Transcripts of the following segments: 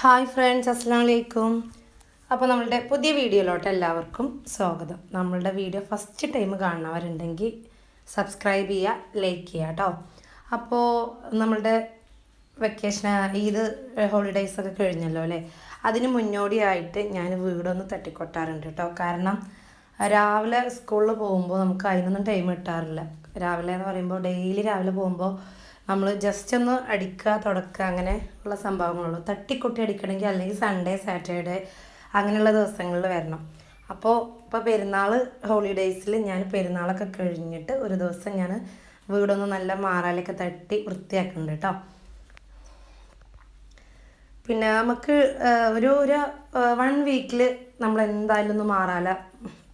Hi friends അസ്സാം വലൈക്കും അപ്പോൾ നമ്മളുടെ പുതിയ വീഡിയോയിലോട്ട് എല്ലാവർക്കും സ്വാഗതം. നമ്മളുടെ വീഡിയോ ഫസ്റ്റ് ടൈം കാണുന്നവരുണ്ടെങ്കിൽ സബ്സ്ക്രൈബ് ചെയ്യുക ലൈക്ക് ചെയ്യുക കേട്ടോ. അപ്പോൾ നമ്മളുടെ വെക്കേഷൻ ഈദ് ഹോളിഡേയ്സ് ഒക്കെ കഴിഞ്ഞല്ലോ അല്ലേ? അതിന് മുന്നോടിയായിട്ട് ഞാൻ വീടൊന്ന് തട്ടിക്കൊട്ടാറുണ്ട് കേട്ടോ. കാരണം രാവിലെ സ്കൂളിൽ പോകുമ്പോൾ നമുക്ക് അതിനൊന്നും ടൈം കിട്ടാറില്ല. രാവിലെ എന്ന് പറയുമ്പോൾ ഡെയിലി രാവിലെ പോകുമ്പോൾ നമ്മൾ ജസ്റ്റ് ഒന്ന് അടിക്കുക തുടക്കുക അങ്ങനെ ഉള്ള സംഭവങ്ങളുള്ളൂ. തട്ടിക്കൊട്ടി അടിക്കണമെങ്കിൽ അല്ലെങ്കിൽ സൺഡേ സാറ്റർഡേ അങ്ങനെയുള്ള ദിവസങ്ങളിൽ വരണം. അപ്പോൾ ഇപ്പോൾ പെരുന്നാൾ ഹോളിഡേയ്സിൽ ഞാൻ പെരുന്നാളൊക്കെ കഴിഞ്ഞിട്ട് ഒരു ദിവസം ഞാൻ വീടൊന്ന് നല്ല മാറാലൊക്കെ തട്ടി വൃത്തിയാക്കുന്നുണ്ട് കേട്ടോ പിന്നെ നമുക്ക് ഒരു ഒരു വൺ വീക്കിൽ നമ്മൾ എന്തായാലും ഒന്ന് മാറാല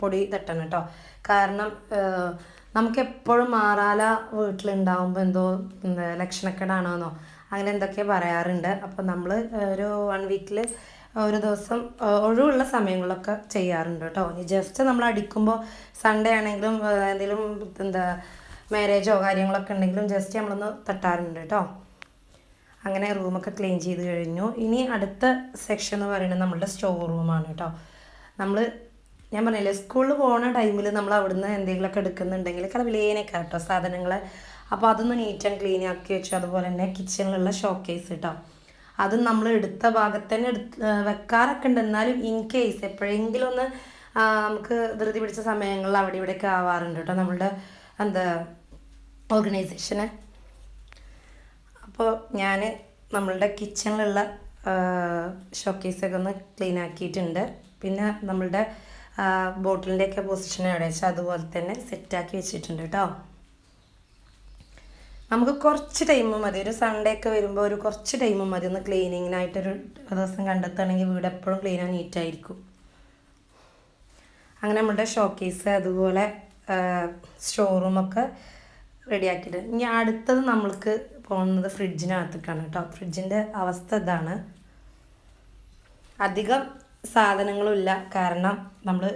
പൊടി തട്ടണം കേട്ടോ കാരണം നമുക്ക് എപ്പോഴും മാറാല വീട്ടിലുണ്ടാവുമ്പോൾ എന്തോ ലക്ഷണക്കേടാണോന്നോ അങ്ങനെ എന്തൊക്കെ പറയാറുണ്ട്. അപ്പോൾ നമ്മൾ ഒരു വൺ വീക്കിൽ ഒരു ദിവസം ഒഴിവുള്ള സമയങ്ങളിലൊക്കെ ചെയ്യാറുണ്ട് കേട്ടോ. ജസ്റ്റ് നമ്മൾ അടിക്കുമ്പോൾ സൺഡേ ആണെങ്കിലും എന്തെങ്കിലും എന്താ മാരേജോ കാര്യങ്ങളൊക്കെ ഉണ്ടെങ്കിലും ജസ്റ്റ് നമ്മളൊന്ന് തട്ടാറുണ്ട് കേട്ടോ. അങ്ങനെ റൂമൊക്കെ ക്ലീൻ ചെയ്ത് കഴിഞ്ഞു. ഇനി അടുത്ത സെക്ഷൻ എന്ന് പറയുന്നത് നമ്മളുടെ സ്റ്റോർ റൂമാണ് കേട്ടോ. നമ്മൾ ഞാൻ പറഞ്ഞില്ലേ സ്കൂളിൽ പോകുന്ന ടൈമിൽ നമ്മൾ അവിടുന്ന് എന്തെങ്കിലുമൊക്കെ എടുക്കുന്നുണ്ടെങ്കിൽ കളവിലേനൊക്കെ കേട്ടോ സാധനങ്ങൾ അപ്പോൾ അതൊന്ന് നീറ്റ് ആൻഡ് ക്ലീൻ ആക്കി വെച്ചു. അതുപോലെ തന്നെ കിച്ചണിലുള്ള ഷോക്കേസ് കേട്ടോ അത് നമ്മൾ എടുത്ത ഭാഗത്ത് തന്നെ എടുത്ത് വെക്കാറൊക്കെ ഉണ്ട്. എന്നാലും ഇൻ കേസ് എപ്പോഴെങ്കിലും ഒന്ന് നമുക്ക് ധൃതി പിടിച്ച സമയങ്ങളിൽ അവിടെ ഇവിടെയൊക്കെ ആവാറുണ്ട് കേട്ടോ നമ്മളുടെ എന്താ ഓർഗനൈസേഷന് അപ്പോൾ ഞാൻ നമ്മളുടെ കിച്ചണിലുള്ള ഷോക്കേസൊക്കെ ഒന്ന് ക്ലീൻ ആക്കിയിട്ടുണ്ട്. പിന്നെ നമ്മളുടെ ബോട്ടിലിന്റെയൊക്കെ പൊസിഷൻ എവിടെ വെച്ചാൽ അതുപോലെ തന്നെ സെറ്റാക്കി വെച്ചിട്ടുണ്ട് കേട്ടോ നമുക്ക് കുറച്ച് ടൈം മതി. ഒരു സൺഡേ ഒക്കെ വരുമ്പോൾ ഒരു കുറച്ച് ടൈം മതി. ഒന്ന് ക്ലീനിങ്ങിനായിട്ടൊരു ദിവസം കണ്ടെത്തുകയാണെങ്കിൽ വീട് എപ്പോഴും ക്ലീൻ ആ നീറ്റായിരിക്കും അങ്ങനെ നമ്മുടെ ഷോക്കേസ് അതുപോലെ സ്റ്റോർ റൂമൊക്കെ റെഡിയാക്കിയിട്ട് ഇനി അടുത്തത് നമ്മൾക്ക് പോകുന്നത് ഫ്രിഡ്ജിനകത്തേക്കാണ് കേട്ടോ ഫ്രിഡ്ജിന്റെ അവസ്ഥ ഇതാണ്. അധികം സാധനങ്ങളുമില്ല. കാരണം നമ്മൾ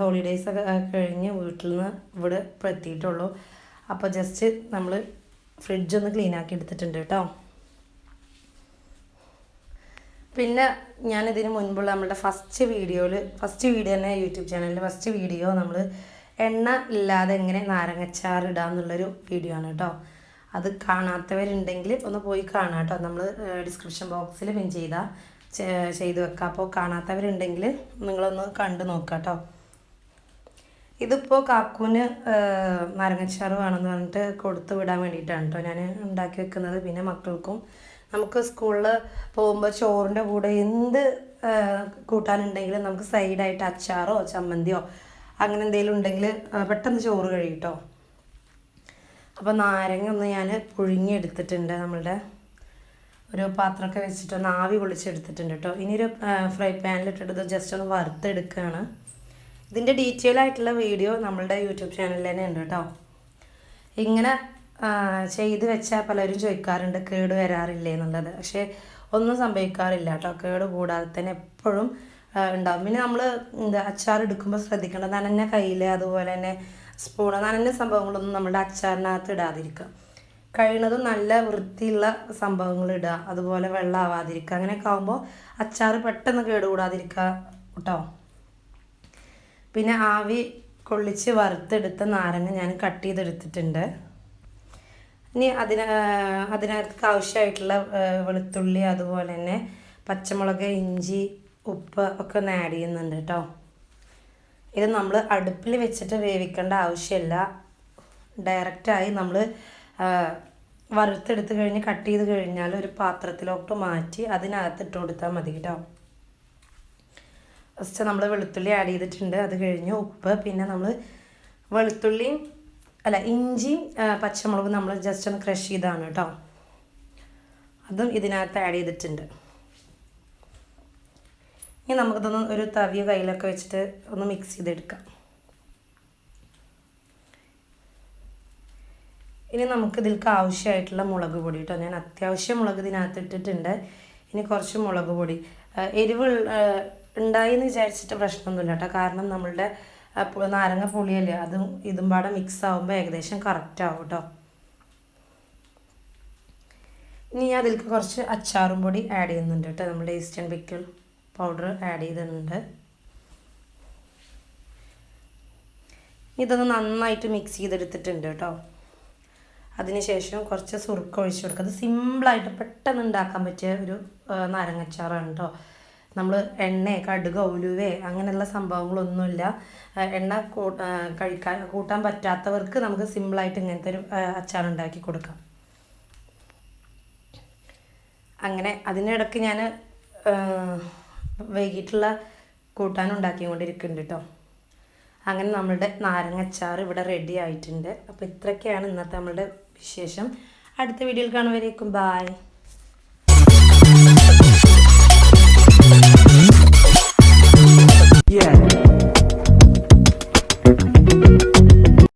ഹോളിഡേയ്സ് ഒക്കെ കഴിഞ്ഞ് വീട്ടിൽ നിന്ന് ഇവിടെ ഇപ്പോൾ എത്തിയിട്ടുള്ളൂ. അപ്പോൾ ജസ്റ്റ് നമ്മൾ ഫ്രിഡ്ജ് ഒന്ന് ക്ലീൻ ആക്കി എടുത്തിട്ടുണ്ട് കേട്ടോ. പിന്നെ ഞാനിതിന് മുൻപുള്ള നമ്മുടെ ഫസ്റ്റ് വീഡിയോയിൽ ഫസ്റ്റ് വീഡിയോ തന്നെ യൂട്യൂബ് ചാനലിൽ ഫസ്റ്റ് വീഡിയോ നമ്മൾ എണ്ണ ഇല്ലാതെ എങ്ങനെ നാരങ്ങച്ചാർ ഇടാമെന്നുള്ളൊരു വീഡിയോ ആണ് കേട്ടോ. അത് കാണാത്തവരുണ്ടെങ്കിൽ ഒന്ന് പോയി കാണാം കേട്ടോ. നമ്മൾ ഡിസ്ക്രിപ്ഷൻ ബോക്സിൽ പിൻ ചെയ്താൽ ചെയ്ത് വെക്കാം. അപ്പോൾ കാണാത്തവരുണ്ടെങ്കിൽ നിങ്ങളൊന്ന് കണ്ടു നോക്കാം കേട്ടോ ഇതിപ്പോൾ കാക്കൂന് നാരങ്ങച്ചാറ് വേണമെന്ന് പറഞ്ഞിട്ട് കൊടുത്തു വിടാൻ വേണ്ടിയിട്ടാണ് കേട്ടോ ഞാൻ ഉണ്ടാക്കി വെക്കുന്നത്. പിന്നെ മക്കൾക്കും നമുക്ക് സ്കൂളിൽ പോകുമ്പോൾ ചോറിന്റെ കൂടെ എന്ത് കൂട്ടാനുണ്ടെങ്കിലും നമുക്ക് സൈഡായിട്ട് അച്ചാറോ ചമ്മന്തിയോ അങ്ങനെ എന്തെങ്കിലും ഉണ്ടെങ്കിൽ പെട്ടെന്ന് ചോറ് കഴിയും കേട്ടോ അപ്പോൾ നാരങ്ങ ഒന്ന് ഞാൻ പുഴുങ്ങിയെടുത്തിട്ടുണ്ട് നമ്മളുടെ ഒരു പാത്രമൊക്കെ വെച്ചിട്ട് ഒന്ന് ആവി പൊളിച്ചെടുത്തിട്ടുണ്ട് കേട്ടോ. ഇനിയൊരു ഫ്രൈ പാനിലിട്ടിട്ട് ഇത് ജസ്റ്റ് ഒന്ന് വറുത്തെടുക്കുകയാണ്. ഇതിന്റെ ഡീറ്റെയിൽ ആയിട്ടുള്ള വീഡിയോ നമ്മളുടെ യൂട്യൂബ് ചാനലിൽ തന്നെ ഉണ്ട് കേട്ടോ. ഇങ്ങനെ ചെയ്ത് വെച്ചാൽ പലരും ചോദിക്കാറുണ്ട് കേട് വരാറില്ലേ എന്നുള്ളത്. പക്ഷേ ഒന്നും സംഭവിക്കാറില്ല കേട്ടോ. കേട് കൂടാതെ തന്നെ എപ്പോഴും ഉണ്ടാകും പിന്നെ നമ്മൾ എന്താ അച്ചാർ എടുക്കുമ്പോൾ ശ്രദ്ധിക്കേണ്ടത് നനഞ്ഞ കയ്യിൽ അതുപോലെ തന്നെ സ്പൂണ് നനഞ്ഞ സംഭവങ്ങളൊന്നും നമ്മുടെ അച്ചാറിനകത്ത് ഇടാതിരിക്കുക. കഴിയുന്നതും നല്ല വൃത്തിയുള്ള സംഭവങ്ങൾ ഇടുക. അതുപോലെ വെള്ളം ആവാതിരിക്കുക അങ്ങനെയൊക്കെ ആകുമ്പോൾ അച്ചാർ പെട്ടെന്ന് കേടുകൂടാതിരിക്കുക കേട്ടോ. പിന്നെ ആവി കൊള്ളിച്ച് വറുത്തെടുത്ത നാരങ്ങ ഞാൻ കട്ട് ചെയ്തെടുത്തിട്ടുണ്ട്. ഇനി അതിന് അതിനകത്ത് ആവശ്യമായിട്ടുള്ള വെളുത്തുള്ളി അതുപോലെ തന്നെ പച്ചമുളക് ഇഞ്ചി ഉപ്പ് ഒക്കെ ഒന്ന് ആഡ് ചെയ്യുന്നുണ്ട് കേട്ടോ. ഇത് നമ്മൾ അടുപ്പിൽ വെച്ചിട്ട് വേവിക്കേണ്ട ആവശ്യമില്ല. ഡയറക്റ്റായി നമ്മൾ വറുത്തെടുത്ത് കഴിഞ്ഞ് കട്ട് ചെയ്ത് കഴിഞ്ഞാൽ ഒരു പാത്രത്തിലോട്ട് മാറ്റി അതിനകത്ത് ഇട്ട് കൊടുത്താൽ മതി കേട്ടോ. ഫസ്റ്റ് നമ്മൾ വെളുത്തുള്ളി ആഡ് ചെയ്തിട്ടുണ്ട്. അത് കഴിഞ്ഞ് ഉപ്പ് പിന്നെ നമ്മൾ വെളുത്തുള്ളിയും അല്ല ഇഞ്ചിയും പച്ചമുളക് നമ്മൾ ജസ്റ്റ് ഒന്ന് ക്രഷ് ചെയ്താണ് കേട്ടോ. അതും ഇതിനകത്ത് ആഡ് ചെയ്തിട്ടുണ്ട്. ഇനി നമുക്കിതൊന്ന് ഒരു തവിയ കയ്യിലൊക്കെ വെച്ചിട്ട് ഒന്ന് മിക്സ് ചെയ്തെടുക്കാം. ഇനി നമുക്ക് ഇതിൽക്ക് ആവശ്യമായിട്ടുള്ള മുളക് പൊടി കേട്ടോ ഞാൻ അത്യാവശ്യം മുളക് ഇതിനകത്ത് ഇട്ടിട്ടുണ്ട്. ഇനി കുറച്ച് മുളക് പൊടി. എരിവ് ഉണ്ടായി എന്ന് വിചാരിച്ചിട്ട് പ്രശ്നമൊന്നുമില്ല കേട്ടോ കാരണം നമ്മളുടെ നാരങ്ങ പുളിയല്ലേ അതും ഇതും പാടെ മിക്സ് ആകുമ്പോൾ ഏകദേശം കറക്റ്റ് ആവും കേട്ടോ ഇനി ഞാൻ കുറച്ച് അച്ചാറും പൊടി ആഡ് ചെയ്യുന്നുണ്ട് കേട്ടോ നമ്മുടെ ഈസ്റ്റേൺ പിക്കിൾ പൗഡർ ആഡ് ചെയ്തിട്ടുണ്ട്. ഇതൊന്ന് നന്നായിട്ട് മിക്സ് ചെയ്തെടുത്തിട്ടുണ്ട് കേട്ടോ അതിനുശേഷം കുറച്ച് സുറുക്ക ഒഴിച്ചു കൊടുക്കുക. അത് സിമ്പിളായിട്ട് പെട്ടെന്ന് ഉണ്ടാക്കാൻ പറ്റിയ ഒരു നാരങ്ങച്ചാറാണ് കേട്ടോ നമ്മൾ എണ്ണ കടുക ഉലുവേ അങ്ങനെയുള്ള സംഭവങ്ങളൊന്നുമില്ല. എണ്ണ കഴിക്കാൻ കൂട്ടാൻ പറ്റാത്തവർക്ക് നമുക്ക് സിമ്പിളായിട്ട് ഇങ്ങനത്തെ ഒരു അച്ചാർ ഉണ്ടാക്കി കൊടുക്കാം. അങ്ങനെ അതിനിടയ്ക്ക് ഞാൻ വൈകിട്ടുള്ള കൂട്ടാൻ ഉണ്ടാക്കിക്കൊണ്ടിരിക്കുന്നുണ്ട് കേട്ടോ അങ്ങനെ നമ്മളുടെ നാരങ്ങച്ചാർ ഇവിടെ റെഡി ആയിട്ടുണ്ട്. അപ്പോൾ ഇത്രയൊക്കെയാണ് ഇന്നത്തെ നമ്മളുടെ വിശേഷം അടുത്ത വീഡിയോയിൽ കാണുവരേക്കും ബായ്.